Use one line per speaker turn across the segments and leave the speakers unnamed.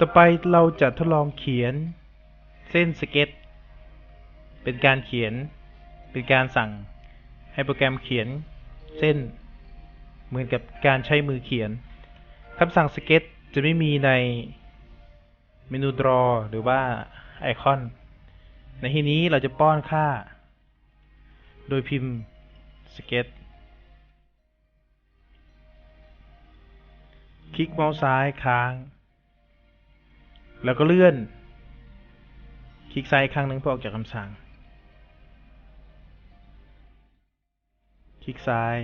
ต่อไปเราจะทดลองเขียนเส้นสเก็ต เป็นการเขียน เป็นการสั่งให้โปรแกรมเขียนเส้น เหมือนกับการใช้มือเขียนคำสั่งสเก็ตจะไม่มีในเมนู draw หรือว่าไอคอน ในที่นี้เราจะป้อนค่า โดยพิมพ์สเก็ตคลิกเมาส์ซ้ายค้าง แล้วก็เลื่อน คลิกซ้ายครั้งหนึ่งเพื่อออกจากคำสั่ง คลิกซ้าย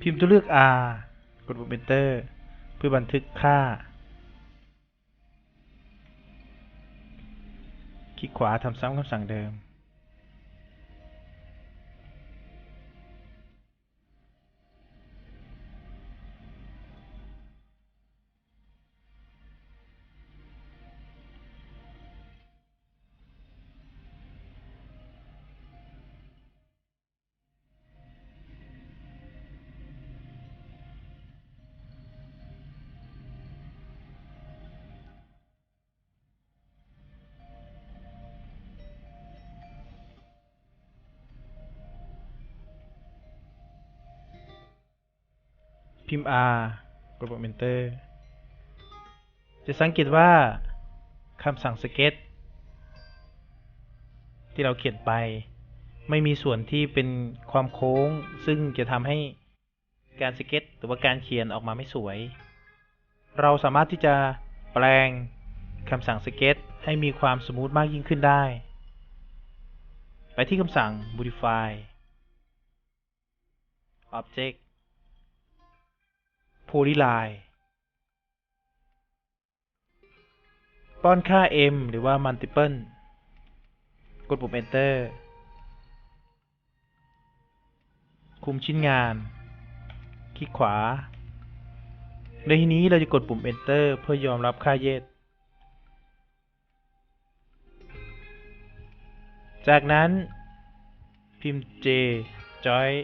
พิมพ์ตัวเลือก R กดปุ่ม Enter เพื่อบันทึกค่า คลิกขวาทำซ้ำคำสั่งเดิม พิมพ์ R กดปุ่ม Enter จะสังเกตว่าคำสั่งสเก็ตที่เราเขียนไป ไม่มีส่วนที่เป็นความโค้ง ซึ่งจะทำให้การสเก็ตหรือว่าการเขียนออกมาไม่สวย เราสามารถที่จะแปลงคำสั่งสเก็ตให้มีความสมูทมากยิ่งขึ้นได้ ไปที่คำสั่ง modify object polyline ป้อนค่า m หรือว่า multiple กดปุ่ม enter คุมชิ้นงาน คลิกขวา ในที่นี้เราจะกดปุ่ม enter เพื่อยอมรับค่าเยสจากนั้นพิมพ์ j join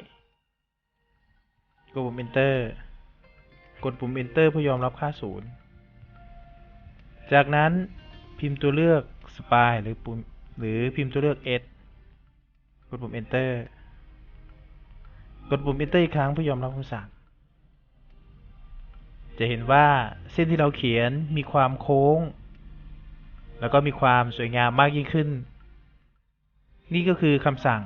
กดปุ่ม enter กดปุ่ม enter เพื่อยอมรับค่าศูนย์จากนั้นพิมพ์ตัวเลือก spy หรือปุ่มหรือพิมพ์ตัวเลือก s กดปุ่ม enter กดปุ่ม enter อีกครั้งเพื่อยอมรับคำสั่ง จะเห็นว่าเส้นที่เราเขียนมีความโค้ง แล้วก็มีความสวยงามมากยิ่งขึ้น นี่ก็คือคำสั่ง